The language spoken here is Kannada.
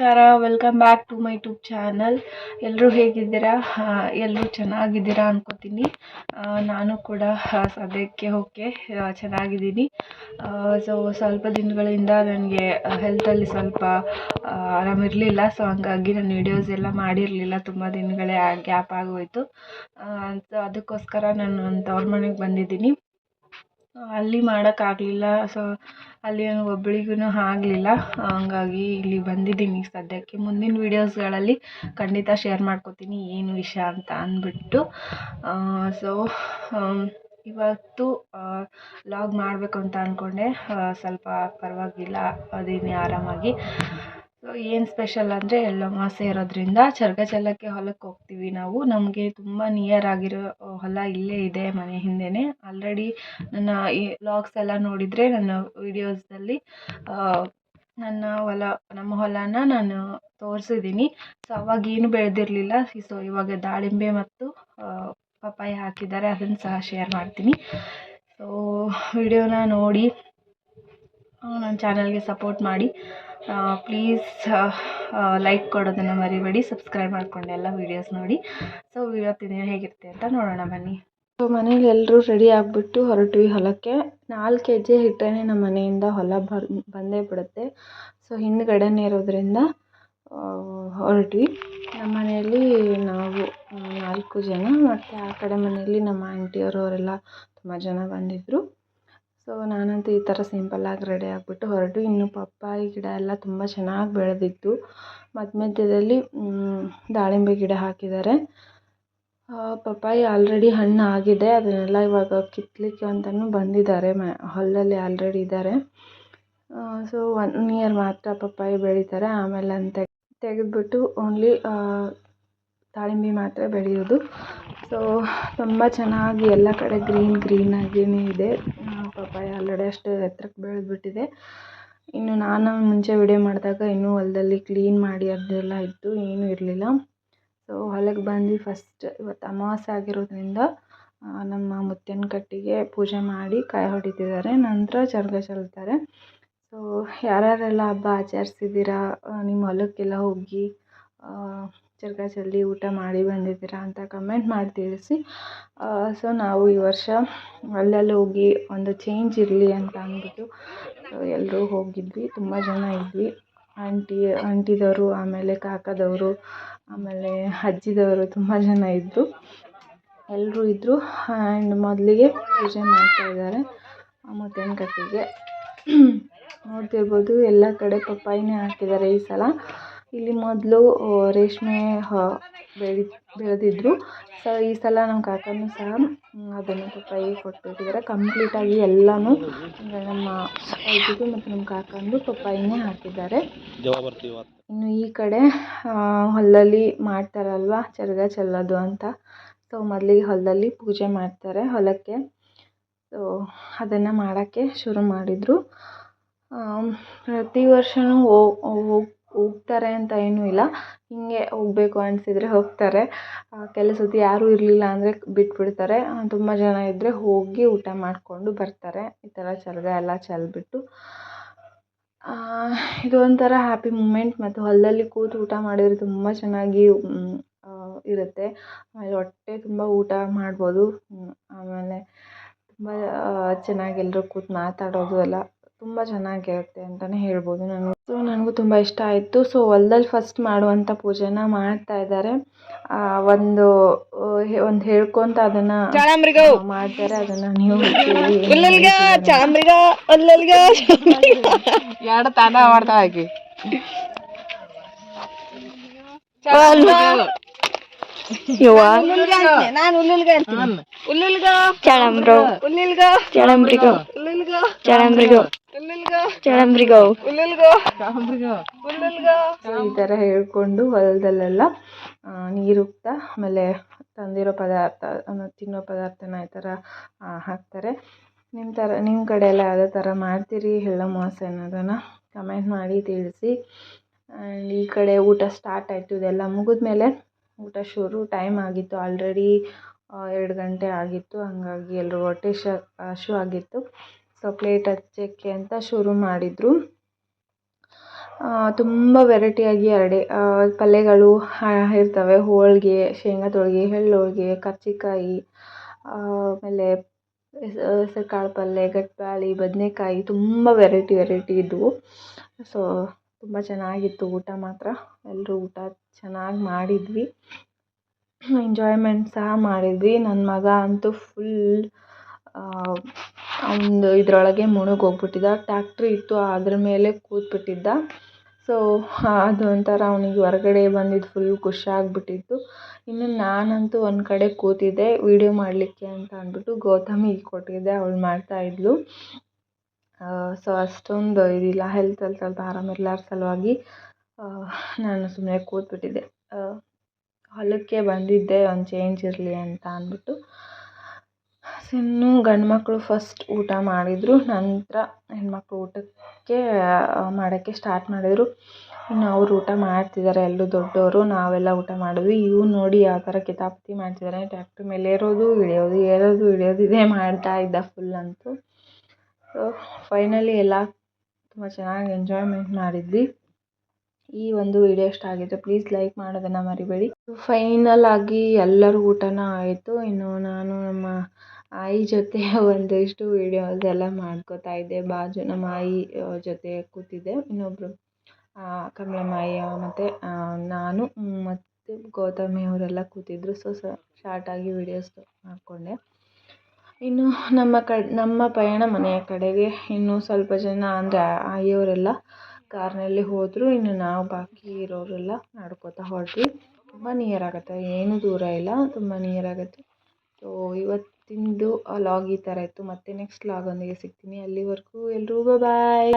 ನಮಸ್ಕಾರ welcome back to my YouTube channel ಎಲ್ಲರೂ ಹೇಗಿದ್ದೀರಾ? ಎಲ್ಲರೂ ಚೆನ್ನಾಗಿದ್ದೀರಾ ಅನ್ಕೋತೀನಿ. ನಾನು ಕೂಡ ಸದ್ಯಕ್ಕೆ ಓಕೆ ಚೆನ್ನಾಗಿದ್ದೀನಿ. ಸೊ ಸ್ವಲ್ಪ ದಿನಗಳಿಂದ ನನಗೆ ಹೆಲ್ತಲ್ಲಿ ಸ್ವಲ್ಪ ಆರಾಮಿರಲಿಲ್ಲ ಸೊ ಹಂಗಾಗಿ ನಾನು ವೀಡಿಯೋಸ್ ಎಲ್ಲ ಮಾಡಿರಲಿಲ್ಲ. ತುಂಬ ದಿನಗಳೇ ಗ್ಯಾಪ್ ಆಗೋಯಿತು. ಸೊ ಅದಕ್ಕೋಸ್ಕರ ನಾನು ತವ್ರ ಮನೆಗೆ ಬಂದಿದ್ದೀನಿ. ಅಲ್ಲಿ ಮಾಡೋಕ್ಕಾಗ್ಲಿಲ್ಲ ಸೊ ಅಲ್ಲಿ ಒಬ್ಬಳಿಗೂ ಆಗಲಿಲ್ಲ. ಹಂಗಾಗಿ ಇಲ್ಲಿ ಬಂದಿದ್ದೀನಿ ಸದ್ಯಕ್ಕೆ. ಮುಂದಿನ ವೀಡಿಯೋಸ್ಗಳಲ್ಲಿ ಖಂಡಿತ ಶೇರ್ ಮಾಡ್ಕೋತೀನಿ ಏನು ವಿಷಯ ಅಂತ ಅಂದ್ಬಿಟ್ಟು. ಸೊ ಇವತ್ತು ಲಾಗ್ ಮಾಡಬೇಕು ಅಂತ ಅಂದ್ಕೊಂಡೆ ಸ್ವಲ್ಪ ಪರವಾಗಿಲ್ಲ, ಅದೀನಿ ಆರಾಮಾಗಿ. ಏನು ಸ್ಪೆಷಲ್ ಅಂದರೆ ಎಳ್ಳಮಾವಾಸ್ಯೆ ಇರೋದ್ರಿಂದ ಚರಗ ಚೆಲ್ಲಕ್ಕೆ ಹೊಲಕ್ಕೆ ಹೋಗ್ತೀವಿ ನಾವು. ನಮಗೆ ತುಂಬ ನಿಯರ್ ಆಗಿರೋ ಹೊಲ ಇಲ್ಲೇ ಇದೆ ಮನೆ ಹಿಂದೆಯೇ ಆಲ್ರೆಡಿ ನನ್ನ ಈ ವ್ಲಾಗ್ಸ್ ಎಲ್ಲ ನೋಡಿದರೆ ನನ್ನ ವಿಡಿಯೋಸಲ್ಲಿ ನನ್ನ ಹೊಲ, ನಮ್ಮ ಹೊಲನ ನಾನು ತೋರಿಸಿದ್ದೀನಿ. ಸೊ ಅವಾಗ ಏನು ಬೆಳೆದಿರಲಿಲ್ಲ. ಸೊ ಇವಾಗ ದಾಳಿಂಬೆ ಮತ್ತು ಪಪ್ಪಾಯ ಹಾಕಿದ್ದಾರೆ. ಅದನ್ನು ಸಹ ಶೇರ್ ಮಾಡ್ತೀನಿ. ಸೊ ವಿಡಿಯೋನ ನೋಡಿ ನನ್ನ ಚಾನಲ್ಗೆ ಸಪೋರ್ಟ್ ಮಾಡಿ. ಪ್ಲೀಸ್ ಲೈಕ್ ಕೊಡೋದನ್ನು ಮರಿಬೇಡಿ ಸಬ್ಸ್ಕ್ರೈಬ್ ಮಾಡಿಕೊಂಡು ಎಲ್ಲ ವೀಡಿಯೋಸ್ ನೋಡಿ. ಸೊ ಇವತ್ತಿನ ಹೇಗಿರುತ್ತೆ ಅಂತ ನೋಡೋಣ ಬನ್ನಿ. ಸೊ ಮನೇಲಿ ಎಲ್ಲರೂ ರೆಡಿ ಆಗಿಬಿಟ್ಟು ಹೊರಟ್ವಿ ಹೊಲಕ್ಕೆ. ನಾಲ್ಕು ಹೆಜ್ಜೆ ಇಟ್ಟರೆ ನಮ್ಮ ಮನೆಯಿಂದ ಹೊಲ ಬರ್, ಬಂದೇ ಬಿಡುತ್ತೆ. ಸೊ ಹಿಂದ್ಗಡೆನೇ ಇರೋದ್ರಿಂದ ಹೊರಟ್ವಿ. ನಮ್ಮ ಮನೆಯಲ್ಲಿ ನಾವು ನಾಲ್ಕು ಜನ. ಮತ್ತು ಆ ಕಡೆ ಮನೆಯಲ್ಲಿ ನಮ್ಮ ಆಂಟಿಯವರು ಅವರೆಲ್ಲ ತುಂಬ ಜನ ಬಂದಿದ್ದರು ಸೊ ನಾನಂತೂ ಈ ಥರ ಸಿಂಪಲ್ಲಾಗಿ ರೆಡಿ ಆಗಿಬಿಟ್ಟು ಹೊರಟು ಇನ್ನು ಪಪ್ಪಾಯಿ ಗಿಡ ಎಲ್ಲ ತುಂಬ ಚೆನ್ನಾಗಿ ಬೆಳೆದಿತ್ತು. ಮಧ್ಯ ಮಧ್ಯದಲ್ಲಿ ದಾಳಿಂಬೆ ಗಿಡ ಹಾಕಿದ್ದಾರೆ. ಪಪ್ಪಾಯಿ ಆಲ್ರೆಡಿ ಹಣ್ಣು ಆಗಿದೆ. ಅದನ್ನೆಲ್ಲ ಇವಾಗ ಕಿತ್ತಲಿಕ್ಕೆ ಅಂತಲೂ ಬಂದಿದ್ದಾರೆ. ಮ, ಹೊಲದಲ್ಲಿ ಆಲ್ರೆಡಿ ಇದ್ದಾರೆ. ಸೊ ಒನ್ ಇಯರ್ ಮಾತ್ರ ಪಪ್ಪಾಯಿ ಬೆಳೀತಾರೆ. ಆಮೇಲೆ ಅಂತ ತೆಗೆದುಬಿಟ್ಟು ಓನ್ಲಿ ದಾಳಿಂಬೆ ಮಾತ್ರ ಬೆಳೆಯೋದು. ಸೊ ತುಂಬ ಚೆನ್ನಾಗಿ ಎಲ್ಲ ಕಡೆ ಗ್ರೀನ್ ಗ್ರೀನಾಗಿಯೇ ಇದೆ. ಪಪ್ಪಾಯ ಆಲ್ರೆಡಿ ಅಷ್ಟು ಬೆಳೆದು ಬೆಳೆದ್ಬಿಟ್ಟಿದೆ. ಇನ್ನು ನಾನು ಮುಂಚೆ ವಿಡಿಯೋ ಮಾಡಿದಾಗ ಇನ್ನೂ ಹೊಲದಲ್ಲಿ ಕ್ಲೀನ್ ಮಾಡಿ ಅದೆಲ್ಲ ಇತ್ತು ಏನೂ ಇರಲಿಲ್ಲ. ಸೊ ಹೊಲಕ್ಕೆ ಬಂದು ಫಸ್ಟ್ ಇವತ್ತು ಅಮಾವಾಸ್ಯೆ ಆಗಿರೋದ್ರಿಂದ ನಮ್ಮ ಮುತ್ತಿನ ಕಟ್ಟಿಗೆ ಪೂಜೆ ಮಾಡಿ ಕಾಯಿ ಹೊಡಿತಿದ್ದಾರೆ. ನಂತರ ಚರ್ಗ ಚೆಲ್ತಾರೆ. ಸೊ ಯಾರ್ಯಾರೆಲ್ಲ ಹಬ್ಬ ಆಚರಿಸಿದ್ದೀರಾ ನಿಮ್ಮ ಹೊಲಕ್ಕೆಲ್ಲ ಹೋಗಿ ಚರಗ ಜಲ್ದಿ ಊಟ ಮಾಡಿ ಬಂದಿದ್ದೀರಾ ಅಂತ ಕಮೆಂಟ್ ಮಾಡಿ ತಿಳಿಸಿ. ಸೊ ನಾವು ಈ ವರ್ಷ ಅಲ್ಲೆಲ್ಲ ಹೋಗಿ ಒಂದು ಚೇಂಜ್ ಇರಲಿ ಅಂತ ಅಂದ್ಬಿಟ್ಟು ಎಲ್ಲರೂ ಹೋಗಿದ್ವಿ, ತುಂಬ ಜನ ಇದ್ವಿ. ಆಂಟಿ, ಆಂಟಿದವರು, ಆಮೇಲೆ ಕಾಕದವರು, ಆಮೇಲೆ ಅಜ್ಜಿದವರು ತುಂಬ ಜನ ಇದ್ದರು. ಎಲ್ಲರೂ ಇದ್ದರು ಆ್ಯಂಡ್ ಮೊದಲಿಗೆ ಪೂಜೆ ಮಾಡ್ತಾಯಿದ್ದಾರೆ ಮುತ್ತೇನ ಕಟ್ಟಿಗೆ ನೋಡ್ತಿರ್ಬೋದು ಎಲ್ಲ ಕಡೆ ಪಪ್ಪಾಯಿನೇ ಹಾಕಿದ್ದಾರೆ ಈ ಸಲ. ಇಲ್ಲಿ ಮೊದಲು ರೇಷ್ಮೆ ಬೆಳಿ ಬೆಳೆದಿದ್ರು. ಸೊ ಈ ಸಲ ನಮ್ಮ ಕಾಕನೂ ಸಹ ಅದನ್ನು ಪಪ್ಪಾಯಿ ಕೊಟ್ಬಿಟ್ಟಿದ್ದಾರೆ ಕಂಪ್ಲೀಟಾಗಿ ಎಲ್ಲನೂ ಅಂದರೆ ನಮ್ಮ ಅಜ್ಜಿಗೂ ಮತ್ತು ನಮ್ಮ ಕಾಕಂದು ಪಪ್ಪಾಯಿನೇ ಹಾಕಿದ್ದಾರೆ. ಇನ್ನು ಈ ಕಡೆ ಹೊಲದಲ್ಲಿ ಮಾಡ್ತಾರಲ್ವ ಚರಗ ಚೆಲ್ಲೋದು ಅಂತ. ಸೊ ಮೊದಲಿಗೆ ಹೊಲದಲ್ಲಿ ಪೂಜೆ ಮಾಡ್ತಾರೆ ಹೊಲಕ್ಕೆ. ಸೊ ಅದನ್ನು ಮಾಡೋಕ್ಕೆ ಶುರು ಮಾಡಿದರು. ಪ್ರತಿ ವರ್ಷವೂ ಹೋಗಿ ಹೋಗ್ತಾರೆ ಅಂತ ಏನೂ ಇಲ್ಲ. ಹೀಗೆ ಹೋಗ್ಬೇಕು ಅನಿಸಿದ್ರೆ ಹೋಗ್ತಾರೆ. ಕೆಲವು ಸತಿ ಯಾರೂ ಇರಲಿಲ್ಲ ಅಂದರೆ ಬಿಟ್ಬಿಡ್ತಾರೆ. ತುಂಬ ಜನ ಇದ್ದರೆ ಹೋಗಿ ಊಟ ಮಾಡಿಕೊಂಡು ಬರ್ತಾರೆ. ಈ ಥರ ಚರಗ ಎಲ್ಲ ಚೆಲ್ಬಿಟ್ಟು. ಇದು ಹ್ಯಾಪಿ ಮೂಮೆಂಟ್ ಮತ್ತು ಹೊಲದಲ್ಲಿ ಕೂತು ಊಟ ಮಾಡಿದರೆ ತುಂಬ ಚೆನ್ನಾಗಿ ಇರುತ್ತೆ. ಆಮೇಲೆ ಹೊಟ್ಟೆ ತುಂಬ ಊಟ ಮಾಡ್ಬೋದು. ಆಮೇಲೆ ತುಂಬ ಚೆನ್ನಾಗಿ ಎಲ್ಲರೂ ಕೂತು ಮಾತಾಡೋದು ಎಲ್ಲ ತುಂಬ ಚೆನ್ನಾಗಿರುತ್ತೆ ಅಂತಲೇ ಹೇಳ್ಬೋದು ನಾನು. ಸೊ ನನಗೂ ತುಂಬ ಇಷ್ಟ ಆಯಿತು. ಸೊ ಹೊಲ್ದಲ್ಲಿ ಫಸ್ಟ್ ಮಾಡುವಂಥ ಪೂಜೆನ ಮಾಡ್ತಾ ಇದ್ದಾರೆ. ಒಂದು ಒಂದು ಹೇಳ್ಕೊಂತ ಅದನ್ನ ಮಾಡ್ತಾರೆ. ಅದನ್ನ ನೀವು ಎರಡು ತಾನ ಮಾಡ್ತಾ ಹಾಕಿ. ಚಳಂಬ್ರಿಗೋ ಚಳಂಬ್ರಿಗೋ ಚಳಂಬ್ರಿಗೋ ಈ ಥರ ಹೇಳ್ಕೊಂಡು ಹೊಲದಲ್ಲೆಲ್ಲ ನೀರು ಉಗ್ತಾ ಆಮೇಲೆ ತಂದಿರೋ ಪದಾರ್ಥ ತಿನ್ನೋ ಪದಾರ್ಥನ ಈ ಥರ ಹಾಕ್ತಾರೆ. ನಿಮ್ಮ ಥರ ನಿಮ್ಮ ಕಡೆ ಎಲ್ಲ ಯಾವುದೇ ಥರ ಮಾಡ್ತೀರಿ? ಎಳ್ಳಮಾವಾಸ್ಯೆ ಅನ್ನೋದನ್ನು ಕಮೆಂಟ್ ಮಾಡಿ ತಿಳಿಸಿ. ಆ್ಯಂಡ್ ಈ ಕಡೆ ಊಟ ಸ್ಟಾರ್ಟ್ ಆಯಿತು ಇದೆಲ್ಲ ಮುಗಿದ್ಮೇಲೆ ಊಟ ಶುರು ಟೈಮ್ ಆಗಿತ್ತು. ಆಲ್ರೆಡಿ ಎರಡು ಗಂಟೆ ಆಗಿತ್ತು. ಹಾಗಾಗಿ ಎಲ್ಲರೂ ಹೊಟ್ಟೆ ಶ ಹಶ್ವಾಗಿತ್ತು ಸೊ ಹಚ್ಚಕ್ಕೆ ಅಂತ ಶುರು ಮಾಡಿದರು. ತುಂಬ ವೆರೈಟಿಯಾಗಿ ಎರಡೇ ಪಲ್ಯಗಳು ಇರ್ತವೆ. ಹೋಳಿಗೆ ಶೇಂಗಾದ ಹೋಳಿಗೆ ಎಳ್ಳು ಹೋಳಿಗೆ ಕರ್ಜಿಕಾಯಿ ಆಮೇಲೆ ಹೆಸರು ಕಾಳು ಪಲ್ಯ, ಗಟ್ಬಾಳಿ, ಬದನೇಕಾಯಿ, ತುಂಬ ವೆರೈಟಿ ವೆರೈಟಿ ಇದ್ದವು ಸೊ ತುಂಬ ಚೆನ್ನಾಗಿತ್ತು ಊಟ ಮಾತ್ರ. ಎಲ್ಲರೂ ಊಟ ಚೆನ್ನಾಗಿ ಮಾಡಿದ್ವಿ. ಎಂಜಾಯ್ಮೆಂಟ್ ಸಹ ಮಾಡಿದ್ವಿ. ನನ್ನ ಮಗ ಅಂತೂ ಫುಲ್ ಅವನದು ಇದರೊಳಗೆ ಮುಳುಗೋಗ್ಬಿಟ್ಟಿದ್ದ ಟ್ಯಾಕ್ಟ್ರಿ ಇತ್ತು, ಅದ್ರ ಮೇಲೆ ಕೂತ್ಬಿಟ್ಟಿದ್ದ. ಸೊ ಅದು ಅವನಿಗೆ ಹೊರ್ಗಡೆ ಬಂದಿದ್ದು ಫುಲ್ ಖುಷಿ ಆಗಿಬಿಟ್ಟಿತ್ತು. ಇನ್ನು ನಾನಂತೂ ಒಂದು ಕಡೆ ಕೂತಿದ್ದೆ ವೀಡಿಯೋ ಮಾಡಲಿಕ್ಕೆ ಅಂತ ಅಂದ್ಬಿಟ್ಟು ಗೌತಮಿಗೆ ಕೊಟ್ಟಿದ್ದೆ, ಅವಳು ಮಾಡ್ತಾಯಿದ್ಲು ಸೊ ಅಷ್ಟೊಂದು ಇದಿಲ್ಲ ಹೆಲ್ತಲ್ಲಿ ಸ್ವಲ್ಪ ಆರಾಮಿರ್ಲಾರ ಸಲುವಾಗಿ ನಾನು ಸುಮ್ಮನೆ ಕೂತ್ಬಿಟ್ಟಿದ್ದೆ. ಹೊಲಕ್ಕೆ ಬಂದಿದ್ದೆ, ಒಂದು ಚೇಂಜ್ ಇರಲಿ ಅಂತ ಅಂದ್ಬಿಟ್ಟು. ಇನ್ನು ಗಂಡು ಮಕ್ಕಳು ಫಸ್ಟ್ ಊಟ ಮಾಡಿದರು. ನಂತರ ಹೆಣ್ಮಕ್ಳು ಊಟಕ್ಕೆ ಮಾಡೋಕ್ಕೆ ಸ್ಟಾರ್ಟ್ ಮಾಡಿದರು. ಇನ್ನು ಅವ್ರು ಊಟ ಮಾಡ್ತಿದ್ದಾರೆ ಎಲ್ಲರೂ ದೊಡ್ಡವರು ನಾವೆಲ್ಲ ಊಟ ಮಾಡಿದ್ವಿ. ಇವ್ನು ನೋಡಿ ಯಾವ ಥರ ಕಿತಾಪತಿ ಮಾಡ್ತಿದ್ದಾರೆ ಟ್ಯಾಕ್ಟ್ರಿ ಮೇಲೆ ಏರೋದು, ಇಳಿಯೋದು ಏರೋದು, ಇಳಿಯೋದು, ಇದೇ ಮಾಡ್ತಾ ಇದ್ದ ಫುಲ್ ಅಂತೂ. ಸೊ ಫೈನಲಿ ಎಲ್ಲ ತುಂಬ ಚೆನ್ನಾಗಿ ಎಂಜಾಯ್ಮೆಂಟ್ ಮಾಡಿದ್ವಿ. ಈ ಒಂದು ವಿಡಿಯೋ ಇಷ್ಟ ಆಗಿದ್ದರೆ ಪ್ಲೀಸ್ ಲೈಕ್ ಮಾಡೋದನ್ನು ಮರಿಬೇಡಿ. ಫೈನಲ್ ಆಗಿ ಎಲ್ಲರೂ ಊಟನೂ ಆಯಿತು. ಇನ್ನು ನಾನು ನಮ್ಮ ಆಯಿ ಜೊತೆ ಒಂದಿಷ್ಟು ವೀಡಿಯೋಸ್ ಎಲ್ಲ ಮಾಡ್ಕೋತಾ ಇದ್ದೆ. ಬಾಜು ನಮ್ಮ ಆಯಿ ಜೊತೆ ಕೂತಿದ್ದೆ. ಇನ್ನೊಬ್ಬರು ಕಮಲಮ್ಮಾಯಿ ಮತ್ತು ನಾನು, ಮತ್ತು ಗೌತಮಿ ಅವರೆಲ್ಲ ಕೂತಿದ್ದರು ಸೊ ಸ ಶಾರ್ಟಾಗಿ ವೀಡಿಯೋಸ್ ಮಾಡಿಕೊಂಡೆ. ಇನ್ನು ನಮ್ಮ ಕಡೆ, ನಮ್ಮ ಪಯಣ ಮನೆಯ ಕಡೆಗೆ ಇನ್ನು ಸ್ವಲ್ಪ ಜನ ಅಂದರೆ ಆಯಿಯವರೆಲ್ಲ ಕಾರ್ನಲ್ಲಿ ಹೋದರು. ಇನ್ನು ನಾವು ಬಾಕಿ ಇರೋರೆಲ್ಲ ನಡ್ಕೋತಾ ಹೊರಟ್ವಿ. ತುಂಬ ನಿಯರ್ ಆಗುತ್ತೆ. ಏನೂ ದೂರ ಇಲ್ಲ. ತುಂಬ ನಿಯರ್ ಆಗುತ್ತೆ. ಸೊ ಇವತ್ತಿಂದು ಲಾಗ್ ಈ ಥರ ಇತ್ತು. ಮತ್ತೆ ನೆಕ್ಸ್ಟ್ ಲಾಗೊಂದಿಗೆ ಸಿಗ್ತೀನಿ. ಅಲ್ಲಿವರೆಗೂ ಎಲ್ರಿಗೂ ಬಾಯ್